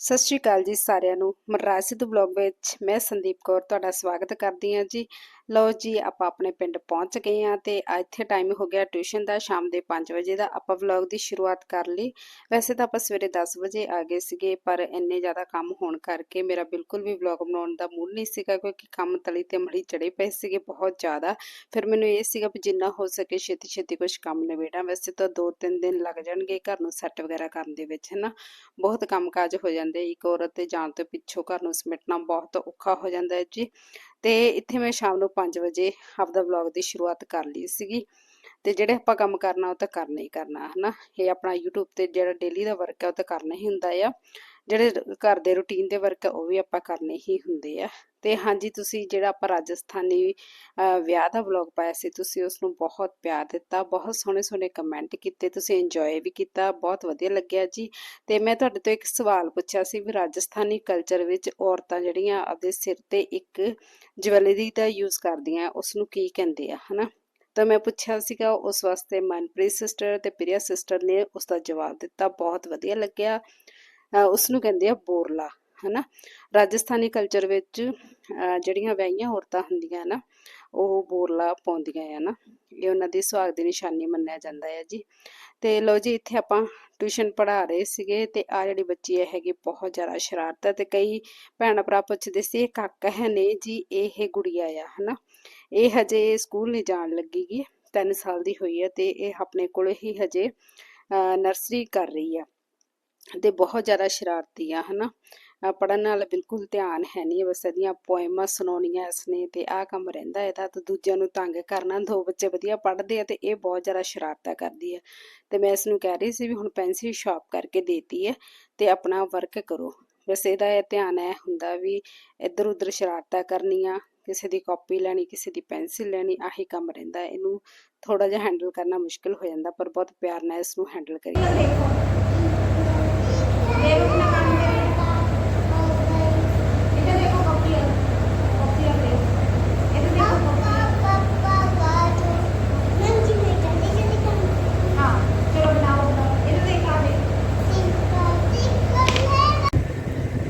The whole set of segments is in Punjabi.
ਸਤਿ ਸ਼੍ਰੀ ਅਕਾਲ ਜੀ ਸਾਰਿਆਂ ਨੂੰ। ਮਨਰਾਜ ਸਿੱਧੂ ਬਲੌਗ ਵਿੱਚ ਮੈਂ ਸੰਦੀਪ ਕੌਰ ਤੁਹਾਡਾ ਸਵਾਗਤ ਕਰਦੀ ਹਾਂ ਜੀ। ਲਓ ਜੀ, ਆਪਾਂ ਆਪਣੇ ਪਿੰਡ ਪਹੁੰਚ ਗਏ ਹਾਂ ਤੇ ਇੱਥੇ ਟਾਈਮ ਹੋ ਗਿਆ ਟਿਊਸ਼ਨ ਦਾ, ਸ਼ਾਮ ਦੇ 5 ਵਜੇ ਦਾ। ਆਪਾਂ ਵਲੌਗ ਦੀ ਸ਼ੁਰੂਆਤ ਕਰ ਲਈ। ਵੈਸੇ ਤਾਂ ਆਪਾਂ ਸਵੇਰੇ 10 ਵਜੇ ਆ ਗਏ ਸੀਗੇ, ਪਰ ਇੰਨੇ ਜ਼ਿਆਦਾ ਕੰਮ ਹੋਣ ਕਰਕੇ ਮੇਰਾ ਬਿਲਕੁਲ ਵੀ ਵਲੌਗ ਬਣਾਉਣ ਦਾ ਮੂਡ ਨਹੀਂ ਸੀਗਾ, ਕਿਉਂਕਿ ਕੰਮ ਤਲੀ ਤੇ ਮੜੀ ਚੜੇ ਪਏ ਸੀਗੇ ਬਹੁਤ ਜ਼ਿਆਦਾ। ਫਿਰ ਮੈਨੂੰ ਇਹ ਸੀਗਾ ਵੀ ਜਿੰਨਾ ਹੋ ਸਕੇ ਛੇਤੀ ਛੇਤੀ ਕੁਝ ਕੰਮ ਨਿਬੇੜਾਂ। ਵੈਸੇ ਤਾਂ 2-3 ਦਿਨ ਲੱਗ ਜਾਣਗੇ ਘਰ ਨੂੰ ਸੈੱਟ ਵਗੈਰਾ ਕਰਨ ਦੇ ਵਿੱਚ, ਹਨਾ। ਬਹੁਤ ਕੰਮਕਾਜ ਹੋ ਜਾਂਦਾ ਇੱਕ ਔਰਤ ਦੇ ਜਾਣ ਤੋਂ ਪਿੱਛੋਂ ਘਰ ਨੂੰ ਸਮੇਟਣਾ ਬਹੁਤ ਔਖਾ ਹੋ ਜਾਂਦਾ ਹੈ ਜੀ। ਤੇ ਇੱਥੇ ਮੈਂ ਸ਼ਾਮ ਨੂੰ 5 ਵਜੇ ਆਪਦਾ ਵਲੌਗ ਦੀ ਸ਼ੁਰੂਆਤ ਕਰ ਲਈ ਸੀਗੀ। ਤੇ ਜਿਹੜੇ ਆਪਾਂ ਕੰਮ ਕਰਨਾ ਉਹ ਤਾਂ ਕਰਨਾ ਹੀ ਕਰਨਾ, ਹਨਾ? ਇਹ ਆਪਣਾ YouTube ਤੇ ਜਿਹੜਾ ਡੇਲੀ ਦਾ ਵਰਕ ਹੈ ਉਹ ਤਾਂ ਕਰਨਾ ਹੀ ਹੁੰਦਾ ਆ। ਜਿਹੜੇ ਘਰ ਦੇ ਰੁਟੀਨ ਦੇ ਵਰਕ ਆ, ਉਹ ਵੀ ਆਪਾਂ ਕਰਨੇ ਹੀ ਹੁੰਦੇ ਆ। ਤੇ ਹਾਂਜੀ, ਤੁਸੀਂ ਜਿਹੜਾ ਆਪਾਂ ਰਾਜਸਥਾਨੀ ਵਿਆਹ ਦਾ ਵਲੌਗ ਪਾਇਆ ਸੀ, ਤੁਸੀਂ ਉਸ ਨੂੰ ਬਹੁਤ ਪਿਆਰ ਦਿੱਤਾ, ਬਹੁਤ ਸੋਹਣੇ ਸੋਹਣੇ ਕਮੈਂਟ ਕੀਤੇ, ਤੁਸੀਂ ਇੰਜੋਏ ਵੀ ਕੀਤਾ, ਬਹੁਤ ਵਧੀਆ ਲੱਗਿਆ ਜੀ। ਤੇ ਮੈਂ ਤੁਹਾਡੇ ਤੋਂ ਇੱਕ ਸਵਾਲ ਪੁੱਛਿਆ ਸੀ ਵੀ ਰਾਜਸਥਾਨੀ ਕਲਚਰ ਵਿੱਚ ਔਰਤਾਂ ਜਿਹੜੀਆਂ ਆਪਦੇ ਸਿਰ ਤੇ ਇੱਕ ਜਵੈਲਰੀ ਦਾ ਯੂਜ਼ ਕਰਦੀਆਂ ਉਸ ਨੂੰ ਕੀ ਕਹਿੰਦੇ ਆ, ਹਨਾ? ਤਾਂ ਮੈਂ ਪੁੱਛਿਆ ਸੀਗਾ, ਉਸ ਵਾਸਤੇ ਮਨਪ੍ਰੀਤ ਸਿਸਟਰ ਤੇ ਪ੍ਰਿਆ ਸਿਸਟਰ ਨੇ ਉਸ ਦਾ ਜਵਾਬ ਦਿੱਤਾ, ਬਹੁਤ ਵਧੀਆ ਲੱਗਿਆ। ਉਸ ਨੂੰ ਕਹਿੰਦੇ ਆ ਬੋਰਲਾ, ਹਨਾ? ਰਾਜਸਥਾਨੀ ਕਲਚਰ ਵਿੱਚ ਜਿਹੜੀਆਂ ਵਿਆਹੀਆਂ ਔਰਤਾਂ ਹੁੰਦੀਆਂ ਨਾ, ਉਹ ਬੋਰਲਾ ਪਾਉਂਦੀਆਂ ਆ ਨਾ। ਇਹ ਉਹਨਾਂ ਦੀ ਸੁਹਾਗ ਦੀ ਨਿਸ਼ਾਨੀ ਮੰਨਿਆ ਜਾਂਦਾ ਹੈ ਜੀ। ਤੇ ਲੋ ਜੀ, ਇੱਥੇ ਆਪਾਂ ਟਿਊਸ਼ਨ ਪੜ੍ਹਾ ਰਹੇ ਸੀਗੇ ਤੇ ਆ ਜਿਹੜੀ ਬੱਚੀ ਹੈ ਹੈਗੀ ਬਹੁਤ ਜ਼ਿਆਦਾ ਸ਼ਰਾਰਤ ਹੈ ਤੇ ਕਈ ਭੈਣਾਂ ਭਰਾ ਪੁੱਛਦੇ ਸੀ, ਇਹ ਕਾਕਾ ਹੈ ਨੇ ਜੀ, ਇਹ ਗੁੜੀਆ ਆ, ਹਨਾ? ਇਹ ਹਜੇ ਸਕੂਲ ਨਹੀਂ ਜਾਣ ਲੱਗੀਗੀ 3 ਸਾਲ ਦੀ ਹੋਈ ਹੈ ਤੇ ਇਹ ਆਪਣੇ ਕੋਲ ਹੀ ਹਜੇ ਨਰਸਰੀ ਕਰ ਰਹੀ ਆ। ਤੇ ਬਹੁਤ ਜ਼ਿਆਦਾ ਸ਼ਰਾਰਤੀ ਆ, ਹਨਾ? ਪੜਨ ਨਾਲ ਬਿਲਕੁਲ ਧਿਆਨ ਹੈ ਨਹੀਂ, ਬਸ ਇਹਦੀਆਂ ਪੋਇਮਾਂ ਸੁਣਾਉਣੀਆਂ ਇਸਨੇ ਤੇ ਆਹ ਕੰਮ ਰਹਿੰਦਾ ਇਹਦਾ ਤੇ ਦੂਜਿਆਂ ਨੂੰ ਤੰਗ ਕਰਨਾ, ਦੋ ਬੱਚੇ ਵਧੀਆ ਪੜ੍ਹਦੇ ਆ ਤੇ ਇਹ ਬਹੁਤ ਜ਼ਿਆਦਾ ਸ਼ਰਾਰਤਾਂ ਕਰਦੀ ਹੈ ਤੇ ਮੈਂ ਇਸ ਨੂੰ ਕਹਿ ਰਹੀ ਸੀ ਵੀ ਹੁਣ ਪੈਨਸਿਲ ਸ਼ਾਰਪ ਕਰਕੇ ਦੇਤੀ ਹੈ ਤੇ ਆਪਣਾ ਵਰਕ ਕਰੋ। ਬਸ ਇਹਦਾ ਇਹ ਧਿਆਨ ਹੈ ਹੁੰਦਾ ਵੀ ਇੱਧਰ ਉੱਧਰ ਸ਼ਰਾਰਤਾਂ ਕਰਨੀਆਂ, ਕਿਸੇ ਦੀ ਕਾਪੀ ਲੈਣੀ, ਕਿਸੇ ਦੀ ਪੈਨਸਿਲ ਲੈਣੀ, ਆਹੀ ਕੰਮ ਰਹਿੰਦਾ। ਇਹਨੂੰ ਥੋੜਾ ਜਿਹਾ ਹੈਂਡਲ ਕਰਨਾ ਮੁਸ਼ਕਿਲ ਹੋ ਜਾਂਦਾ, ਪਰ ਬਹੁਤ ਪਿਆਰ ਨਾਲ ਇਸ ਨੂੰ ਹੈਂਡਲ ਕਰੀਦਾ।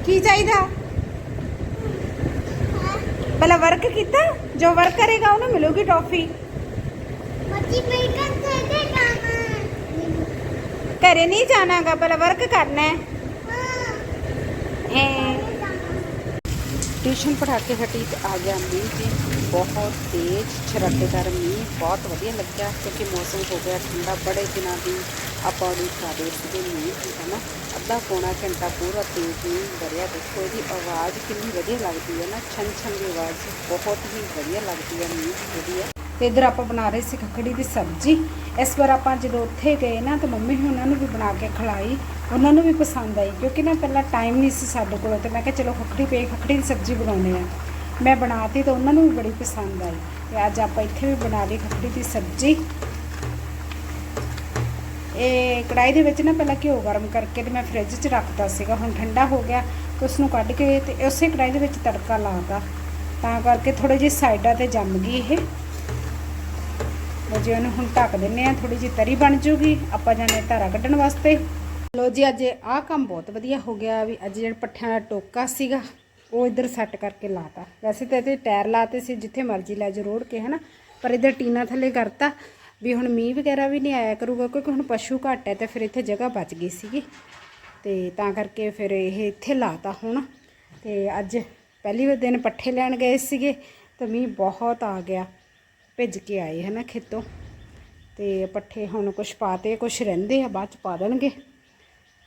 ਕੀ ਚਾਹੀਦਾ? ਪਹਿਲਾਂ ਵਰਕ ਕੀਤਾ? ਜੋ ਵਰਕ ਕਰੇਗਾ, ਉਹਨੂੰ ਮਿਲੂਗੀ ਟੌਫੀ ਘਰੇ ਨਹੀਂ ਜਾਣਾਗਾ, ਪਹਿਲਾਂ ਵਰਕ ਕਰਨਾ ਹੈ। ਟਿਊਸ਼ਨ ਪੜ੍ਹਾ ਕੇ ਹਟੀ ਤੇ ਆ ਗਿਆ ਮੀਂਹ ਜੀ ਬਹੁਤ ਤੇਜ਼ ਛਰਟੇਦਾਰ ਮੀਂਹ, ਬਹੁਤ ਵਧੀਆ ਲੱਗਿਆ ਕਿਉਂਕਿ ਮੌਸਮ ਹੋ ਗਿਆ ਠੰਡਾ। ਬੜੇ ਦਿਨਾਂ ਦੀ ਆਪਾਂ ਉਡੀਕ ਕਰ ਸੀਗੇ ਮੀਂਹ ਦੀ, ਹੈ ਨਾ? ਅੱਧਾ ਪੌਣਾ ਘੰਟਾ ਪੂਰਾ ਤੇਜ਼ ਮੀਂਹ ਵਰਿਆ। ਦੇਖੋ, ਇਹਦੀ ਆਵਾਜ਼ ਕਿੰਨੀ ਵਧੀਆ ਲੱਗਦੀ ਹੈ ਨਾ। ਛਨ ਛਨ ਦੀ ਆਵਾਜ਼ ਬਹੁਤ ਹੀ ਵਧੀਆ ਲੱਗਦੀ ਹੈ ਮੀਂਹ ਵਧੀਆ। ਜਿਹੜੀ ਹੈ ਤੇ ਇਧਰ ਆਪਾਂ ਬਣਾ ਰਹੇ ਸੀ ਖੱਖੜੀ ਦੀ ਸਬਜ਼ੀ। ਇਸ ਵਾਰ ਆਪਾਂ ਜਦੋਂ ਉੱਥੇ ਗਏ ਨਾ ਤਾਂ ਮੰਮੀ ਨੇ ਉਹਨਾਂ ਨੂੰ ਵੀ ਬਣਾ ਕੇ ਖਿਲਾਈ। ਉਹਨਾਂ ਨੂੰ ਵੀ ਪਸੰਦ ਆਈ ਕਿਉਂਕਿ ਨਾ ਪਹਿਲਾਂ ਟਾਈਮ ਨਹੀਂ ਸੀ ਸਾਡੇ ਕੋਲ ਤੇ ਮੈਂ ਕਿਹਾ ਚਲੋ ਖੱਖੜੀ ਪਈ ਖੱਖੜੀ ਦੀ ਸਬਜ਼ੀ ਬਣਾਉਂਦੇ ਆ ਮੈਂ ਬਣਾਤੀ ਤਾਂ ਉਹਨਾਂ ਨੂੰ ਵੀ ਬੜੀ ਪਸੰਦ ਆਈ ਤੇ ਅੱਜ ਆਪਾਂ ਇੱਥੇ ਵੀ ਬਣਾ ਲਈ ਖੱਖੜੀ ਦੀ ਸਬਜ਼ੀ। ਇਹ ਕੜਾਈ ਦੇ ਵਿੱਚ ਨਾ ਪਹਿਲਾਂ ਘਿਓ ਗਰਮ ਕਰਕੇ ਤੇ ਮੈਂ ਫ੍ਰਿਜ 'ਚ ਰੱਖਤਾ ਸੀਗਾ, ਹੁਣ ਠੰਡਾ ਹੋ ਗਿਆ, ਤੇ ਉਸ ਨੂੰ ਕੱਢ ਕੇ ਤੇ ਉਸੇ ਕੜਾਈ ਦੇ ਵਿੱਚ ਤੜਕਾ ਲਾਤਾ। ਤਾਂ ਕਰਕੇ ਥੋੜੇ ਜਿਹੇ ਸਾਈਡਾਂ ਤੇ ਜੰਮ ਗਈ ਇਹ। ਜੇ, ਉਹਨੂੰ ਹੁਣ ਢੱਕ ਦਿੰਨੇ ਆ ਥੋੜੀ ਜਿਹੀ ਤਰੀ ਬਣ ਜੂਗੀ। ਆਪਾਂ ਜਾਣੇ ਧਾਰਾ ਕੱਢਣ ਵਾਸਤੇ। ਲੋ ਜੀ, ਅੱਜ ਆਹ ਕੰਮ ਬਹੁਤ ਵਧੀਆ ਹੋ ਗਿਆ ਵੀ ਅੱਜ ਜਿਹੜਾ ਪੱਠਿਆਂ ਦਾ ਟੋਕਾ ਸੀਗਾ, ਉਹ ਇੱਧਰ ਸੈੱਟ ਕਰਕੇ ਲਾਤਾ। ਵੈਸੇ ਤਾਂ ਇਹਦੇ ਟਾਇਰ ਲਾਤੇ ਸੀ, ਜਿੱਥੇ ਮਰਜ਼ੀ ਲੈ ਜਾ ਰੋੜ ਕੇ, ਹਨਾ? ਪਰ ਇੱਧਰ ਟੀਨਾ ਥੱਲੇ ਕਰਤਾ ਵੀ ਹੁਣ ਮੀਂਹ ਵਗੈਰਾ ਵੀ ਨਹੀਂ ਆਇਆ ਕਰੂਗਾ, ਕਿਉਂਕਿ ਹੁਣ ਪਸ਼ੂ ਘੱਟ ਹੈ ਤੇ ਫਿਰ ਇੱਥੇ ਜਗ੍ਹਾ ਬਚ ਗਈ ਸੀਗੀ। ਤੇ ਤਾਂ ਕਰਕੇ ਫਿਰ ਇਹ ਇੱਥੇ ਲਾਤਾ ਹੁਣ। ਤੇ ਅੱਜ ਪਹਿਲੀ ਦਿਨ ਪੱਠੇ ਲੈਣ ਗਏ ਸੀਗੇ, ਤਾਂ ਮੀਂਹ ਬਹੁਤ ਆ ਗਿਆ। ਭਿੱਜ ਕੇ ਆਏ, ਹਨਾ, ਖੇਤੋਂ। ਤੇ ਪੱਠੇ ਹੁਣ ਕੁਝ ਪਾਤੇ ਕੁਝ ਰਹਿੰਦੇ ਆ, ਬਾਅਦ ਚ ਪਾ ਦੇਣਗੇ।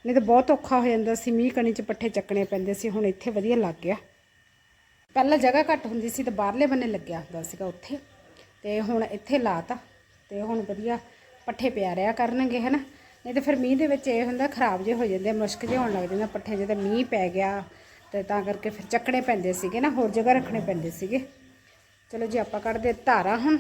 ਨਹੀਂ ਤਾਂ ਬਹੁਤ ਔਖਾ ਹੋ ਜਾਂਦਾ ਸੀ, ਮੀਂਹ ਕਣੀ ਚ ਪੱਠੇ ਚੱਕਣੇ ਪੈਂਦੇ ਸੀ, ਹੁਣ ਇੱਥੇ ਵਧੀਆ ਲੱਗ ਗਿਆ। ਪਹਿਲਾਂ ਜਗ੍ਹਾ ਘੱਟ ਹੁੰਦੀ ਸੀ ਤਾਂ ਬਾਹਰਲੇ ਬੰਨੇ ਲੱਗਿਆ ਹੁੰਦਾ ਸੀਗਾ ਉੱਥੇ। ਤੇ ਹੁਣ ਇੱਥੇ ਲਾਤਾ, ਤੇ ਹੁਣ ਵਧੀਆ ਪੱਠੇ ਪਿਆ ਰਿਆ ਕਰਨਗੇ, ਹਨਾ? ਨਹੀਂ ਤਾਂ ਫਿਰ ਮੀਂਹ ਦੇ ਵਿੱਚ ਇਹ ਹੁੰਦਾ ਖਰਾਬ ਜੇ ਹੋ ਜਾਂਦੇ, ਮੁਸ਼ਕ ਜੇ ਹੋਣ ਲੱਗ ਜਾਂਦਾ, ਪੱਠੇ ਜੇ ਤੇ ਮੀਂਹ ਪੈ ਗਿਆ, ਤੇ ਤਾਂ ਕਰਕੇ ਫਿਰ ਚੱਕਣੇ ਪੈਂਦੇ ਸੀਗੇ ਨਾ, ਹੋਰ ਜਗ੍ਹਾ ਰੱਖਣੇ ਪੈਂਦੇ ਸੀਗੇ। ਚਲੋ ਜੀ, ਆਪਾਂ ਕੱਢਦੇ ਧਾਰਾ ਹੁਣ।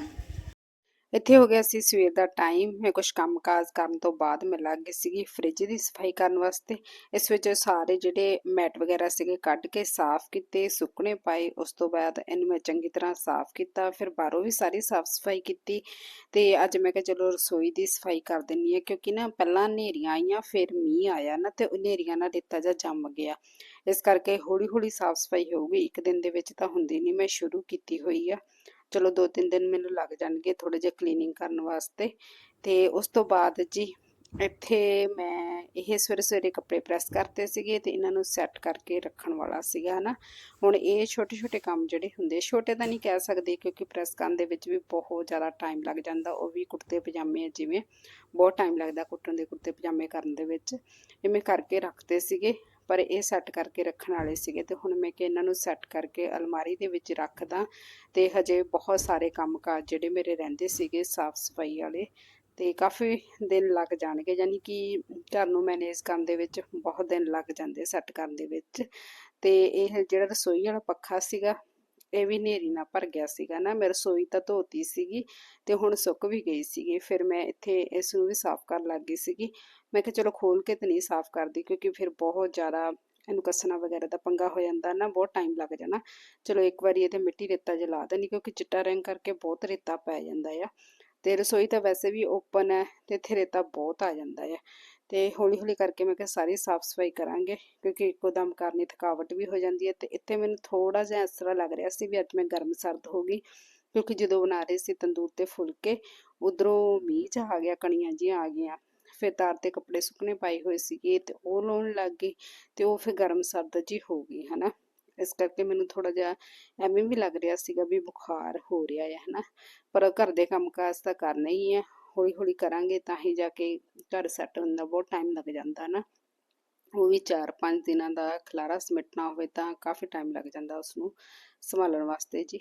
ਇੱਥੇ ਹੋ ਗਿਆ ਸੀ ਸਵੇਰ ਦਾ ਟਾਈਮ ਮੈਂ ਕੁਝ ਕੰਮਕਾਜ ਕਰਨ ਤੋਂ ਬਾਅਦ ਮੈਂ ਲੱਗ ਗਈ ਸੀਗੀ ਫ੍ਰਿਜ ਦੀ ਸਫ਼ਾਈ ਕਰਨ ਵਾਸਤੇ। ਇਸ ਵਿੱਚ ਸਾਰੇ ਜਿਹੜੇ ਮੈਟ ਵਗੈਰਾ ਸੀਗੇ ਕੱਢ ਕੇ ਸਾਫ਼ ਕੀਤੇ, ਸੁੱਕਣੇ ਪਾਏ। ਉਸ ਤੋਂ ਬਾਅਦ ਇਹਨੂੰ ਮੈਂ ਚੰਗੀ ਤਰ੍ਹਾਂ ਸਾਫ਼ ਕੀਤਾ। ਫਿਰ ਬਾਹਰੋਂ ਵੀ ਸਾਰੀ ਸਾਫ਼ ਸਫ਼ਾਈ ਕੀਤੀ। ਤੇ ਅੱਜ ਮੈਂ ਕਿਹਾ ਚਲੋ ਰਸੋਈ ਦੀ ਸਫ਼ਾਈ ਕਰ ਦਿੰਨੀ ਆ ਕਿਉਂਕਿ ਨਾ ਪਹਿਲਾਂ ਹਨੇਰੀਆਂ ਆਈਆਂ, ਫਿਰ ਮੀਂਹ ਆਇਆ ਨਾ ਤੇ ਹਨੇਰੀਆਂ ਨਾਲ ਰੇਤਾ ਜਿਹਾ ਜੰਮ ਗਿਆ। ਇਸ ਕਰਕੇ ਹੌਲੀ ਹੌਲੀ ਸਾਫ਼ ਸਫ਼ਾਈ ਹੋਊਗੀ। ਇੱਕ ਦਿਨ ਦੇ ਵਿੱਚ ਤਾਂ ਹੁੰਦੀ ਨਹੀਂ ਮੈਂ ਸ਼ੁਰੂ ਕੀਤੀ ਹੋਈ ਆ। ਚਲੋ ਦੋ ਤਿੰਨ ਦਿਨ ਮੈਨੂੰ ਲੱਗ ਜਾਣਗੇ ਥੋੜੇ ਜਿਹਾ ਕਲੀਨਿੰਗ ਕਰਨ ਵਾਸਤੇ। ਤੇ ਉਸ ਤੋਂ ਬਾਅਦ ਜੀ ਇੱਥੇ ਮੈਂ ਇਹ ਸਵੇਰੇ ਸਵੇਰੇ ਕੱਪੜੇ ਪ੍ਰੈਸ ਕਰਤੇ ਸੀਗੇ ਤੇ ਇਹਨਾਂ ਨੂੰ ਸੈੱਟ ਕਰਕੇ ਰੱਖਣ ਵਾਲਾ ਸੀਗਾ, ਹਨਾ। ਹੁਣ ਇਹ ਛੋਟੇ ਛੋਟੇ ਕੰਮ ਜਿਹੜੇ ਹੁੰਦੇ, ਛੋਟੇ ਤਾਂ ਨਹੀਂ ਕਹਿ ਸਕਦੇ ਕਿਉਂਕਿ ਪ੍ਰੈਸ ਕਰਨ ਦੇ ਵਿੱਚ ਵੀ ਬਹੁਤ ਜ਼ਿਆਦਾ ਟਾਈਮ ਲੱਗ ਜਾਂਦਾ, ਉਹ ਵੀ ਕੁੜਤੇ ਪਜਾਮੇ ਆ ਜਿਵੇਂ, ਬਹੁਤ ਟਾਈਮ ਲੱਗਦਾ ਕੁੱਟਣ ਦੇ, ਕੁੜਤੇ ਪਜਾਮੇ ਕਰਨ ਦੇ ਵਿੱਚ। ਇਹ ਮੈਂ ਕਰਕੇ ਰੱਖਤੇ ਸੀਗੇ। ਪਰ ਇਹ ਸੈੱਟ ਕਰਕੇ ਰੱਖਣ ਵਾਲੇ ਸੀਗੇ ਤੇ ਹੁਣ ਮੈਂ ਕਿ ਇਹਨਾਂ ਨੂੰ ਸੈੱਟ ਕਰਕੇ ਅਲਮਾਰੀ ਦੇ ਵਿੱਚ ਰੱਖਦਾ ਤੇ ਹਜੇ ਬਹੁਤ ਸਾਰੇ ਕੰਮਕਾਜ ਜਿਹੜੇ ਮੇਰੇ ਰਹਿੰਦੇ ਸੀਗੇ ਸਾਫ਼ ਸਫ਼ਾਈ ਵਾਲੇ ਤੇ ਕਾਫੀ ਦਿਨ ਲੱਗ ਜਾਣਗੇ, ਯਾਨੀ ਕਿ ਘਰ ਨੂੰ ਮੈਨੇਜ ਕਰਨ ਦੇ ਵਿੱਚ ਬਹੁਤ ਦਿਨ ਲੱਗ ਜਾਂਦੇ ਸੈੱਟ ਕਰਨ ਦੇ ਵਿੱਚ ਤੇ ਇਹ ਜਿਹੜਾ ਰਸੋਈ ਵਾਲਾ ਪੱਖਾ ਸੀਗਾ ਇਹ ਵੀ ਨੇਰੀ ਨਾਲ ਭਰ ਗਿਆ ਸੀਗਾ ਨਾ ਮੈਂ ਰਸੋਈ ਤਾਂ ਧੋਤੀ ਸੀਗੀ ਤੇ ਹੁਣ ਸੁੱਕ ਵੀ ਗਈ ਸੀਗੀ, ਫਿਰ ਮੈਂ ਇੱਥੇ ਇਸ ਨੂੰ ਵੀ ਸਾਫ਼ ਕਰਨ ਲੱਗ ਗਈ ਸੀਗੀ। ਮੈਂ ਕਿਹਾ ਚਲੋ ਖੋਲ ਕੇ ਤੇ ਨਹੀਂ ਸਾਫ਼ ਕਰਦੀ ਕਿਉਂਕਿ ਫਿਰ ਬਹੁਤ ਜ਼ਿਆਦਾ ਇਹਨੂੰ ਕੱਸਣਾ ਵਗੈਰਾ ਦਾ ਪੰਗਾ ਹੋ ਜਾਂਦਾ ਨਾ, ਬਹੁਤ ਟਾਈਮ ਲੱਗ ਜਾਣਾ। ਚਲੋ ਇੱਕ ਵਾਰੀ ਇਹਦੇ ਮਿੱਟੀ ਰੇਤਾ ਜਲਾ ਦੇਣੀ ਕਿਉਂਕਿ ਚਿੱਟਾ ਰੰਗ ਕਰਕੇ ਬਹੁਤ ਰੇਤਾ ਪੈ ਜਾਂਦਾ ਆ। ਤੇ ਰਸੋਈ ਤਾਂ ਵੈਸੇ ਵੀ ਓਪਨ ਹੈ ਤੇ ਇੱਥੇ ਰੇਤਾ ਬਹੁਤ ਆ ਜਾਂਦਾ ਹੈ ਤੇ ਹੌਲੀ ਹੌਲੀ ਕਰਕੇ ਮੈਂ ਕਿਹਾ ਸਾਰੀ ਸਾਫ਼ ਸਫ਼ਾਈ ਕਰਾਂਗੇ, ਕਿਉਂਕਿ ਇੱਕੋ ਦਮ ਕਰਨੀ ਥਕਾਵਟ ਵੀ ਹੋ ਜਾਂਦੀ ਹੈ ਤੇ ਇੱਥੇ ਮੈਨੂੰ ਥੋੜਾ ਜਿਹਾ ਇਸ ਤਰ੍ਹਾਂ ਲੱਗ ਰਿਹਾ ਸੀ ਵੀ ਅੱਜ ਮੈਂ ਗਰਮ ਸਰਦ ਹੋ ਗਈ, ਕਿਉਂਕਿ ਜਦੋਂ ਬਣਾ ਰਹੇ ਸੀ ਤੰਦੂਰ ਤੇ ਫੁਲਕੇ, ਉਧਰੋਂ ਮੀਂਹ ਚ ਆ ਗਿਆ, ਕਣੀਆਂ ਜਿਹੀਆਂ ਆ ਗਈਆਂ, ਫਿਰ ਤਾਰ ਤੇ ਕੱਪੜੇ ਸੁੱਕਣੇ ਪਾਏ ਹੋਏ ਸੀਗੇ ਤੇ ਉਹ ਲਾਉਣ ਲੱਗ ਗਈ ਤੇ ਉਹ ਫਿਰ ਗਰਮ ਸਰਦ ਜੀ ਹੋ ਗਈ, ਹਨਾ? ਇਸ ਕਰਕੇ ਮੈਨੂੰ ਥੋੜਾ ਜਿਹਾ ਐਵੇਂ ਵੀ ਲੱਗ ਰਿਹਾ ਸੀਗਾ ਵੀ ਬੁਖਾਰ ਹੋ ਰਿਹਾ ਹੈ, ਹਨਾ? ਪਰ ਘਰ ਦੇ ਕੰਮਕਾਜ ਤਾਂ ਕਰਨਾ ਹੀ ਹੈ ਹੌਲੀ ਹੌਲੀ ਕਰਾਂਗੇ ਤਾਂ ਹੀ ਜਾ ਕੇ ਘਰ ਸੈੱਟ ਹੁੰਦਾ ਬਹੁਤ ਟਾਈਮ ਲੱਗ ਜਾਂਦਾ ਨਾ। ਉਹ ਵੀ 4-5 ਦਿਨਾਂ ਦਾ ਖਲਾਰਾ ਸਮੇਟਣਾ ਹੋਵੇ ਤਾਂ ਕਾਫੀ ਟਾਈਮ ਲੱਗ ਜਾਂਦਾ ਉਸ ਨੂੰ ਸੰਭਾਲਣ ਵਾਸਤੇ ਜੀ।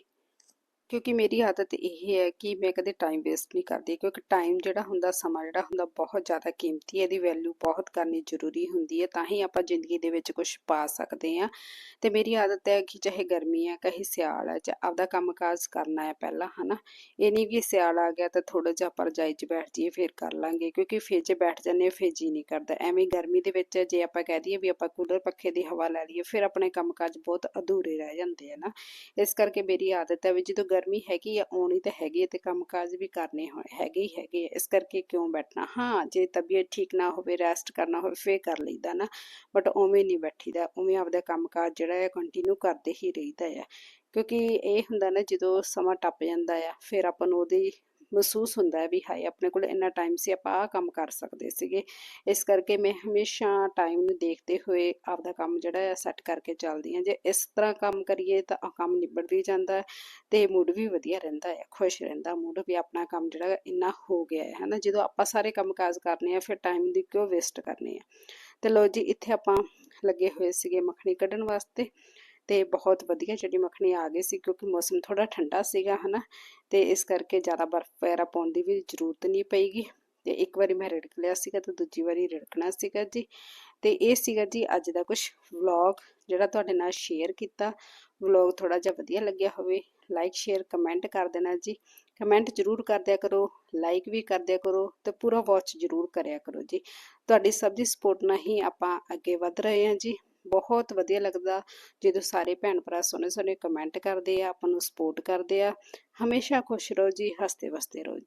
ਕਿਉਂਕਿ ਮੇਰੀ ਆਦਤ ਇਹ ਹੈ ਕਿ ਮੈਂ ਕਦੇ ਟਾਈਮ ਵੇਸਟ ਨਹੀਂ ਕਰਦੀ, ਕਿਉਂਕਿ ਟਾਈਮ ਜਿਹੜਾ ਹੁੰਦਾ, ਸਮਾਂ ਜਿਹੜਾ ਹੁੰਦਾ ਬਹੁਤ ਜ਼ਿਆਦਾ ਕੀਮਤੀ ਹੈ, ਇਹਦੀ ਵੈਲਿਊ ਬਹੁਤ ਕਰਨੀ ਜ਼ਰੂਰੀ ਹੁੰਦੀ ਹੈ, ਤਾਂ ਹੀ ਆਪਾਂ ਜ਼ਿੰਦਗੀ ਦੇ ਵਿੱਚ ਕੁਝ ਪਾ ਸਕਦੇ ਹਾਂ। ਤੇ ਮੇਰੀ ਆਦਤ ਹੈ ਕਿ ਚਾਹੇ ਗਰਮੀ ਹੈ, ਚਾਹੇ ਸਿਆਲ ਹੈ ਜਾਂ ਆਪਦਾ ਕੰਮਕਾਜ ਕਰਨਾ ਹੈ ਪਹਿਲਾਂ, ਹਨਾ। ਇਹ ਨਹੀਂ ਕਿ ਸਿਆਲ ਆ ਗਿਆ ਤਾਂ ਥੋੜਾ ਜਿਹਾ ਆਪਾਂ ਰਜਾਈ 'ਚ ਬੈਠ ਜਾਈਏ, ਫਿਰ ਕਰ ਲਾਂਗੇ, ਕਿਉਂਕਿ ਫਿਰ ਜੇ ਬੈਠ ਜਾਂਦੇ ਹਾਂ, ਫਿਰ ਜੀ ਨਹੀਂ ਕਰਦਾ। ਐਵੇਂ ਗਰਮੀ ਦੇ ਵਿੱਚ ਜੇ ਆਪਾਂ ਕਹਿ ਦਈਏ ਵੀ ਆਪਾਂ ਕੂਲਰ ਪੱਖੇ ਦੀ ਹਵਾ ਲੈ ਲਈਏ, ਫਿਰ ਆਪਣੇ ਕੰਮਕਾਜ ਬਹੁਤ ਅਧੂਰੇ ਰਹਿ ਜਾਂਦੇ ਆ ਨਾ। ਇਸ ਕਰਕੇ ਮੇਰੀ ਆਦਤ ਹੈ ਵੀ ਜਦੋਂ ਗਰਮੀ ਹੈਗੀ ਆ, ਆਉਣੀ ਤਾਂ ਹੈਗੀ ਤੇ ਕੰਮਕਾਜ ਵੀ ਕਰਨੇ ਹੈਗੇ ਹੀ ਹੈਗੇ ਇਸ ਕਰਕੇ ਕਿਉਂ ਬੈਠਣਾ? ਹਾਂ, ਜੇ ਤਬੀਅਤ ਠੀਕ ਨਾ ਹੋਵੇ ਰੈਸਟ ਕਰਨਾ ਹੋਵੇ, ਫੇਰ ਕਰ ਲਈਦਾ ਨਾ ਬਟ ਉਵੇਂ ਨਹੀਂ ਬੈਠੀਦਾ, ਉਵੇਂ ਆਪਦਾ ਕੰਮਕਾਜ ਜਿਹੜਾ ਹੈ ਕੰਟੀਨਿਊ ਕਰਦੇ ਹੀ ਰਹੀਦਾ ਆ, ਕਿਉਂਕਿ ਇਹ ਹੁੰਦਾ ਨਾ ਜਦੋਂ ਸਮਾਂ ਟੱਪ ਜਾਂਦਾ ਆ, ਫਿਰ ਆਪਾਂ ਨੂੰ ਉਹਦੀ ਮਹਿਸੂਸ ਹੁੰਦਾ ਹੈ ਵੀ ਹਾਏ, ਆਪਣੇ ਕੋਲ ਇੰਨਾ ਟਾਈਮ ਸੀ, ਆਪਾਂ ਆਹ ਕੰਮ ਕਰ ਸਕਦੇ ਸੀਗੇ। ਇਸ ਕਰਕੇ ਮੈਂ ਹਮੇਸ਼ਾ ਟਾਈਮ ਨੂੰ ਦੇਖਦੇ ਹੋਏ ਆਪਦਾ ਕੰਮ ਜਿਹੜਾ ਹੈ ਸੈੱਟ ਕਰਕੇ ਚੱਲਦੀ ਹਾਂ। ਜੇ ਇਸ ਤਰ੍ਹਾਂ ਕੰਮ ਕਰੀਏ ਤਾਂ ਕੰਮ ਨਿਬੜ ਵੀ ਜਾਂਦਾ ਹੈ ਤੇ ਮੂਡ ਵੀ ਵਧੀਆ ਰਹਿੰਦਾ ਹੈ, ਖੁਸ਼ ਰਹਿੰਦਾ ਮੂਡ ਵੀ ਆਪਣਾ ਕੰਮ ਜਿਹੜਾ ਇੰਨਾ ਹੋ ਗਿਆ ਹੈ, ਹਨਾ। ਜਦੋਂ ਆਪਾਂ ਸਾਰੇ ਕੰਮ ਕਾਜ ਕਰਨੇ ਆ ਫਿਰ ਟਾਈਮ ਦੀ ਕਿਉਂ ਵੇਸਟ ਕਰਨੇ ਆ ਤੇ ਲੋ ਜੀ, ਇੱਥੇ ਆਪਾਂ ਲੱਗੇ ਹੋਏ ਸੀਗੇ ਮੱਖਣੀ ਕੱਢਣ ਵਾਸਤੇ। ਤੇ ਬਹੁਤ ਵਧੀਆ ਜਿਹੜੀ ਮੱਖਣੀ ਆ ਗਈ ਸੀ ਕਿਉਂਕਿ ਮੌਸਮ ਥੋੜਾ ਠੰਡਾ ਸੀਗਾ, ਹਨਾ? ਤੇ ਇਸ ਕਰਕੇ ਜ਼ਿਆਦਾ ਬਰਫ਼ ਵਗੈਰਾ ਪਾਉਣ ਦੀ ਵੀ ਜ਼ਰੂਰਤ ਨਹੀਂ ਪਏਗੀ ਤੇ ਇੱਕ ਵਾਰੀ ਮੈਂ ਰਿੜਕ ਲਿਆ ਸੀਗਾ ਤੇ ਦੂਜੀ ਵਾਰੀ ਰਿੜਕਣਾ ਸੀਗਾ ਜੀ। ਤੇ ਇਹ ਸੀਗਾ ਜੀ ਅੱਜ ਦਾ ਕੁਝ ਵਲੌਗ ਜਿਹੜਾ ਤੁਹਾਡੇ ਨਾਲ ਸ਼ੇਅਰ ਕੀਤਾ। ਵਲੌਗ ਥੋੜਾ ਜਿਹਾ ਵਧੀਆ ਲੱਗਿਆ ਹੋਵੇ ਲਾਈਕ ਸ਼ੇਅਰ ਕਮੈਂਟ ਕਰ ਦੇਣਾ ਜੀ। ਕਮੈਂਟ ਜ਼ਰੂਰ ਕਰਦਿਆ ਕਰੋ ਲਾਈਕ ਵੀ ਕਰਦਿਆ ਕਰੋ ਤੇ ਪੂਰਾ ਵਾਚ ਜ਼ਰੂਰ ਕਰਿਆ ਕਰੋ ਜੀ। ਤੁਹਾਡੀ ਸਭ ਦੀ ਸਪੋਰਟ ਨਾਲ ਹੀ ਆਪਾਂ ਅੱਗੇ ਵਧ ਰਹੇ ਹਾਂ ਜੀ। ਬਹੁਤ ਵਧੀਆ ਲੱਗਦਾ। ਜਦੋਂ ਸਾਰੇ ਭੈਣ ਭਰਾ ਸੋਹਣੇ ਸੋਹਣੇ ਕਮੈਂਟ ਕਰਦੇ ਆ, ਆਪਾਂ ਨੂੰ ਸਪੋਰਟ ਕਰਦੇ ਆ। ਹਮੇਸ਼ਾ ਖੁਸ਼ ਰਹੋ ਜੀ ਹੱਸਦੇ ਵਸਦੇ ਰਹੋ